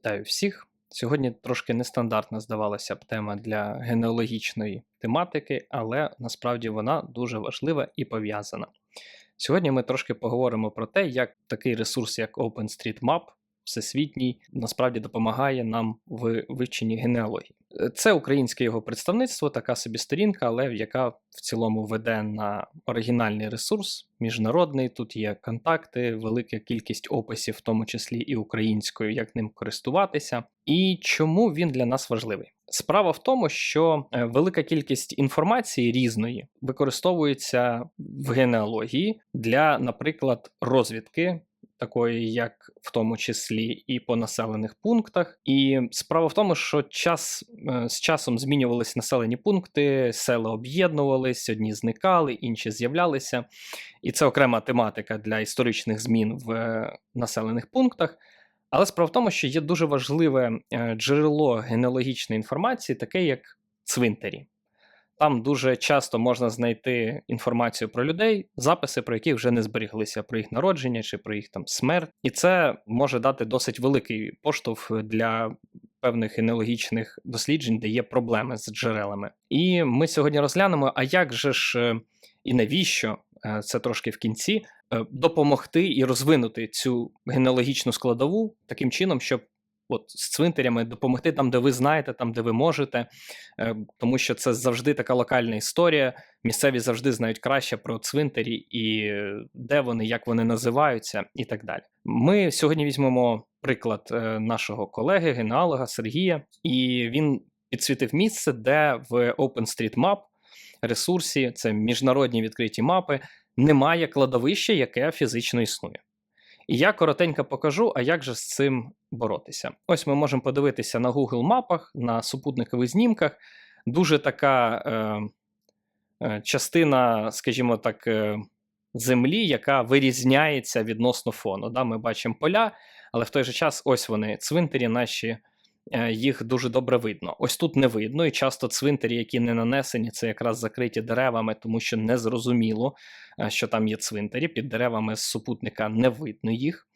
Вітаю всіх. Сьогодні трошки нестандартна здавалася б тема для генеалогічної тематики, але насправді вона дуже важлива і пов'язана. Сьогодні ми трошки поговоримо про те, як такий ресурс, як OpenStreetMap, всесвітній, насправді допомагає нам в вивченні генеалогії. Це українське його представництво, така собі сторінка, але яка в цілому веде на оригінальний ресурс, міжнародний. Тут є контакти, велика кількість описів, в тому числі і українською, як ним користуватися. І чому він для нас важливий? Справа в тому, що е, велика кількість інформації різної використовується в генеалогії для, наприклад, розвідки такої, як в тому числі і по населених пунктах. І справа в тому, що час е, з часом змінювалися населені пункти, села об'єднувались, одні зникали, інші з'являлися. І це окрема тематика для історичних змін в е, населених пунктах. Але справа в тому, що є дуже важливе е, джерело генеалогічної інформації, таке як цвинтарі. Там дуже часто можна знайти інформацію про людей, записи, про які вже не зберіглися, про їх народження чи про їх там смерть. І це може дати досить великий поштовх для певних генеалогічних досліджень, де є проблеми з джерелами. І ми сьогодні розглянемо, а як же ж і навіщо е, це трошки в кінці е, допомогти і розвинути цю генеалогічну складову таким чином, щоб от з цвинтарями допомогти там, де ви знаєте, там, де ви можете, е, тому що це завжди така локальна історія. Місцеві завжди знають краще про цвинтарі і де вони, як вони називаються, і так далі. Ми сьогодні візьмемо приклад е, нашого колеги, генеалога Сергія, і він підсвітив місце, де в OpenStreetMap ресурсі, це міжнародні відкриті мапи, немає кладовища, яке фізично існує. І я коротенько покажу, а як же з цим боротися. Ось ми можемо подивитися на Google мапах, на супутникових знімках. Дуже така е, е, частина, скажімо так, е, землі, яка вирізняється відносно фону. Да? Ми бачимо поля, але в той же час ось вони, цвинтарі наші. Е, їх дуже добре видно. Ось тут не видно, і часто цвинтарі, які не нанесені, це якраз закриті деревами, тому що не зрозуміло, е, що там є цвинтарі. Під деревами з супутника не видно їх.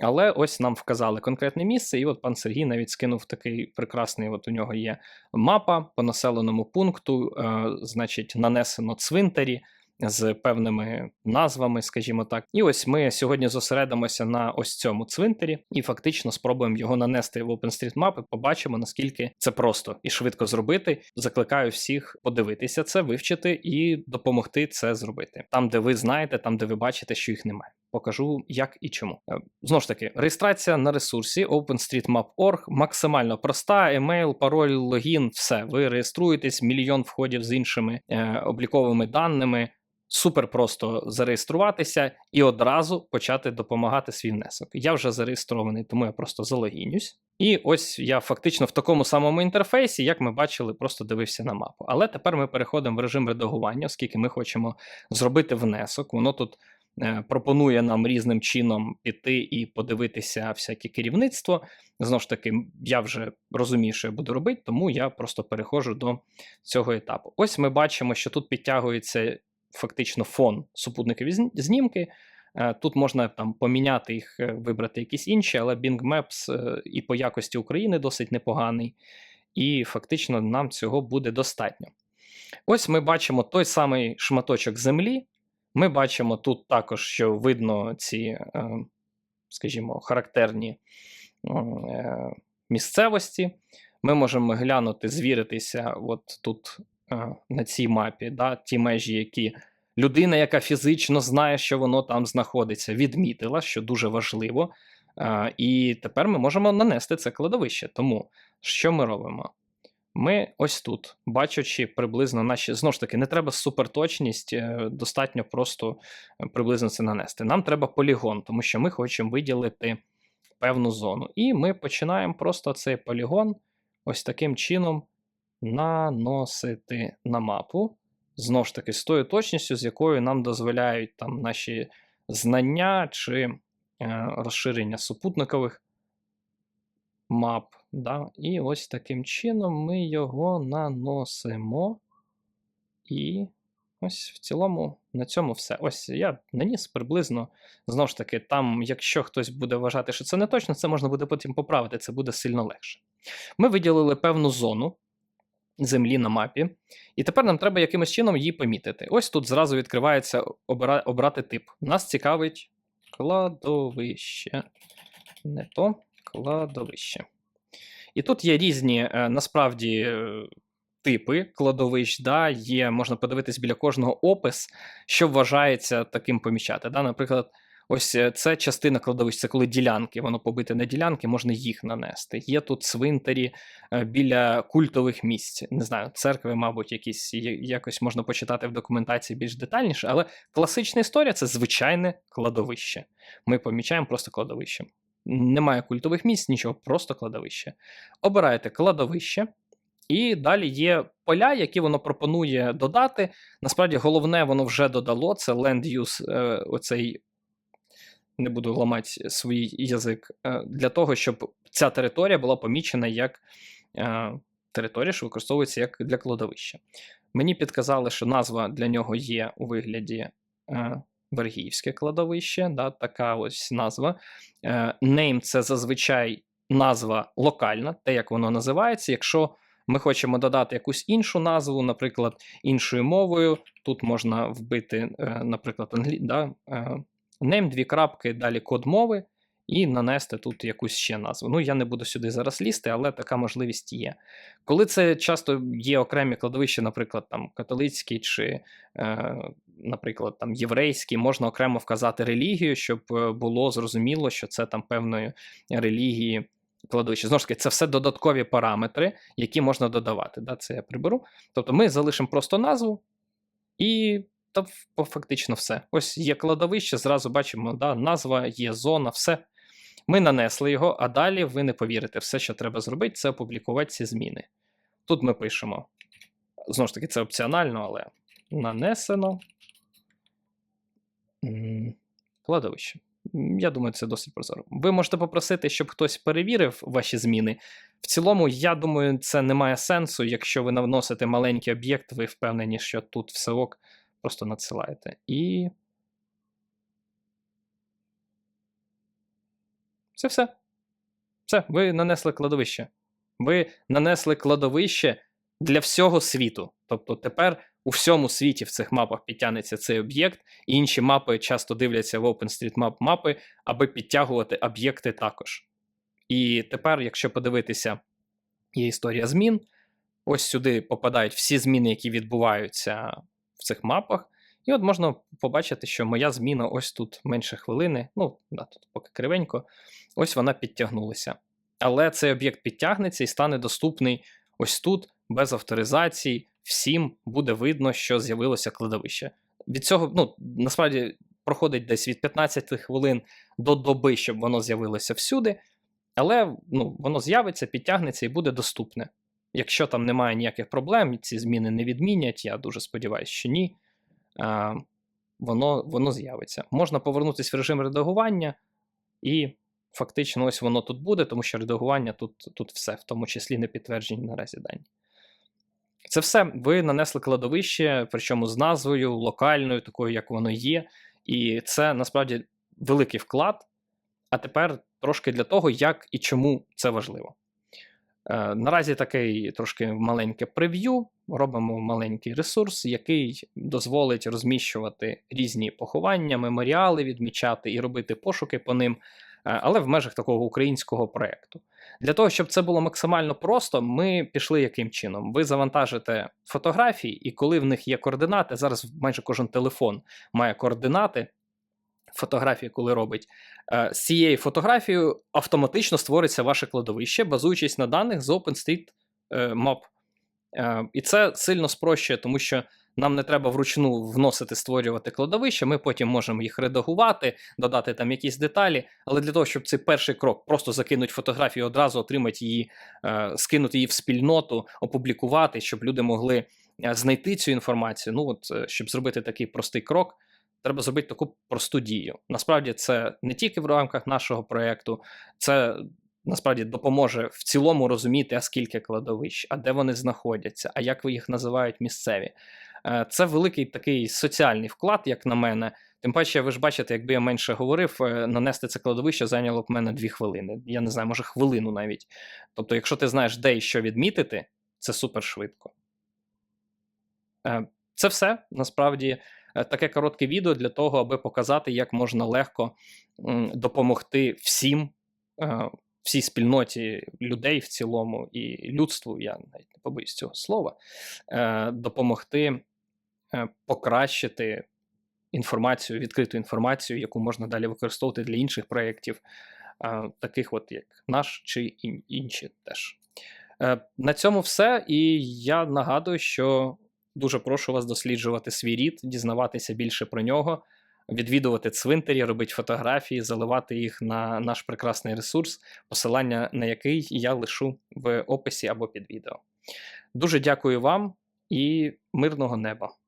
Але ось нам вказали конкретне місце, і от пан Сергій навіть скинув такий прекрасний. От у нього є мапа по населеному пункту, е, значить, нанесено цвинтарі з певними назвами, скажімо так. І ось ми сьогодні зосередимося на ось цьому цвинтарі і фактично спробуємо його нанести в OpenStreetMap і Побачимо, наскільки це просто і швидко зробити. Закликаю всіх подивитися це, вивчити і допомогти це зробити. Там, де ви знаєте, там де ви бачите, що їх немає. Покажу, як і чому. Е, знову ж таки, реєстрація на ресурсі OpenStreetMap.org максимально проста, емейл, пароль, логін, все. Ви реєструєтесь, мільйон входів з іншими е, обліковими даними супер просто зареєструватися і одразу почати допомагати свій внесок. Я вже зареєстрований, тому я просто залогінюсь. І ось я фактично в такому самому інтерфейсі, як ми бачили, просто дивився на мапу. Але тепер ми переходимо в режим редагування, оскільки ми хочемо зробити внесок. Воно тут е, пропонує нам різним чином піти і подивитися всяке керівництво. Знову ж таки, я вже розумію, що я буду робити, тому я просто переходжу до цього етапу. Ось ми бачимо, що тут підтягується фактично фон супутникові знімки. Е, тут можна там поміняти їх, е, вибрати якісь інші, але Bing Maps е, і по якості України досить непоганий, і фактично нам цього буде достатньо. Ось ми бачимо той самий шматочок землі. Ми бачимо тут також, що видно ці, скажімо, характерні місцевості. Ми можемо глянути, звіритися от тут на цій мапі, да, ті межі, які людина, яка фізично знає, що воно там знаходиться, відмітила, що дуже важливо. І тепер ми можемо нанести це кладовище. Тому що ми робимо? Ми ось тут, бачачи приблизно наші. Знову ж таки, не треба суперточність, е, достатньо просто е, приблизно це нанести. Нам треба полігон, тому що ми хочемо виділити певну зону. І ми починаємо просто цей полігон ось таким чином наносити на мапу. Знову ж таки, з тою точністю, з якою нам дозволяють там наші знання чи е, розширення супутникових мап. Да? І ось таким чином ми його наносимо і Ось в цілому на цьому все. Ось я наніс приблизно. Знову ж таки, там, якщо хтось буде вважати, що це не точно, це можна буде потім поправити, це буде сильно легше. Ми виділили певну зону землі на мапі, і тепер нам треба якимось чином її помітити. Ось тут зразу відкривається обира... обрати тип. Нас цікавить кладовище. Не то кладовище. І тут є різні е, насправді е, типи кладовищ. Да? Є, можна подивитись біля кожного опис, що вважається таким помічати. Да? Наприклад, ось е, це частина кладовищ, це коли ділянки, воно побите на ділянки, можна їх нанести. Є тут цвинтарі біля культових місць. Не знаю, церкви, мабуть, якісь якось можна почитати в документації більш детальніше, але класична історія це звичайне кладовище. Ми помічаємо просто кладовище. Немає культових місць, нічого, просто кладовище. Обираєте кладовище, і далі є поля, які воно пропонує додати. Насправді, головне, воно вже додало це land use, е, оцей, не буду ламати свій язик, е, для того, щоб ця територія була помічена як е, територія, що використовується як для кладовища. Мені підказали, що назва для нього є у вигляді Вергіївське кладовище, да, така ось назва. Name – це зазвичай назва локальна, те, як воно називається. Якщо ми хочемо додати якусь іншу назву, наприклад, іншою мовою. Тут можна вбити, е, наприклад, англі... да, е, name, дві крапки, далі код мови, і нанести тут якусь ще назву. Ну, я не буду сюди зараз лізти, але така можливість є. Коли це часто є окремі кладовища, наприклад, там католицькі чи, е, наприклад, там єврейські, можна окремо вказати релігію, щоб було зрозуміло, що це там певної релігії кладовище. Знову ж таки, це все додаткові параметри, які можна додавати. Да? Це я приберу. Тобто ми залишимо просто назву і та, фактично все. Ось є кладовище, зразу бачимо, да, назва, є зона, все. Ми нанесли його, а далі ви не повірите, все, що треба зробити, це опублікувати ці зміни. Тут ми пишемо. Знову ж таки, це опціонально, але нанесено кладовище. Я думаю, це досить прозоро. Ви можете попросити, щоб хтось перевірив ваші зміни. В цілому, я думаю, це не має сенсу. Якщо ви навносите маленький об'єкт, ви впевнені, що тут все ок, просто надсилаєте. І. Це все. Все, ви нанесли кладовище. Ви нанесли кладовище для всього світу. Тобто тепер у всьому світі в цих мапах підтягнеться цей об'єкт, і інші мапи часто дивляться в OpenStreetMap мапи, аби підтягувати об'єкти також. І тепер, якщо подивитися, є історія змін. Ось сюди попадають всі зміни, які відбуваються в цих мапах. І от можна побачити, що моя зміна ось тут менше хвилини, ну, да, тут поки кривенько, ось вона підтягнулася. Але цей об'єкт підтягнеться і стане доступний ось тут, без авторизації, всім буде видно, що з'явилося кладовище. Від цього, ну, насправді, проходить десь від 15 хвилин до доби, щоб воно з'явилося всюди, але ну, воно з'явиться, підтягнеться і буде доступне. Якщо там немає ніяких проблем, ці зміни не відмінять, я дуже сподіваюся, що ні. Воно воно з'явиться. Можна повернутися в режим редагування, і фактично ось воно тут буде, тому що редагування тут тут все, в тому числі не підтверджені наразі дані. Це все ви нанесли кладовище, причому з назвою, локальною, такою, як воно є. І це насправді великий вклад. А тепер трошки для того, як і чому це важливо. Е, наразі такий трошки маленьке прев'ю. Робимо маленький ресурс, який дозволить розміщувати різні поховання, меморіали, відмічати і робити пошуки по ним. Е, але в межах такого українського проєкту. Для того, щоб це було максимально просто, ми пішли яким чином? Ви завантажите фотографії, і коли в них є координати, зараз майже кожен телефон має координати. Фотографії, коли робить, е, з цією фотографією автоматично створиться ваше кладовище, базуючись на даних з OpenStreetMap. Е, і це сильно спрощує, тому що нам не треба вручну вносити, створювати кладовище, ми потім можемо їх редагувати, додати там якісь деталі. Але для того, щоб цей перший крок просто закинути фотографію, одразу отримати її, е, скинути її в спільноту, опублікувати, щоб люди могли е, знайти цю інформацію. Ну от е, щоб зробити такий простий крок. Треба зробити таку просту дію. Насправді, це не тільки в рамках нашого проєкту, це насправді допоможе в цілому розуміти, а скільки кладовищ, а де вони знаходяться, а як їх називають місцеві. Е, Це великий такий соціальний вклад, як на мене. Тим паче, ви ж бачите, якби я менше говорив, е, нанести це кладовище зайняло б мене дві хвилини. Я не знаю, може хвилину навіть. Тобто, якщо ти знаєш, де і що відмітити, це супер швидко. Е, Це все насправді таке коротке відео для того, аби показати, як можна легко допомогти всім, е, всій спільноті людей в цілому і людству, я навіть не побоюсь цього слова, е, допомогти е, покращити інформацію, відкриту інформацію, яку можна далі використовувати для інших проєктів, е, таких от як наш чи інші теж. Е, На цьому все. І я нагадую, що дуже прошу вас досліджувати свій рід, дізнаватися більше про нього, відвідувати цвинтарі, робити фотографії, заливати їх на наш прекрасний ресурс, посилання на який я лишу в описі або під відео. Дуже дякую вам і мирного неба!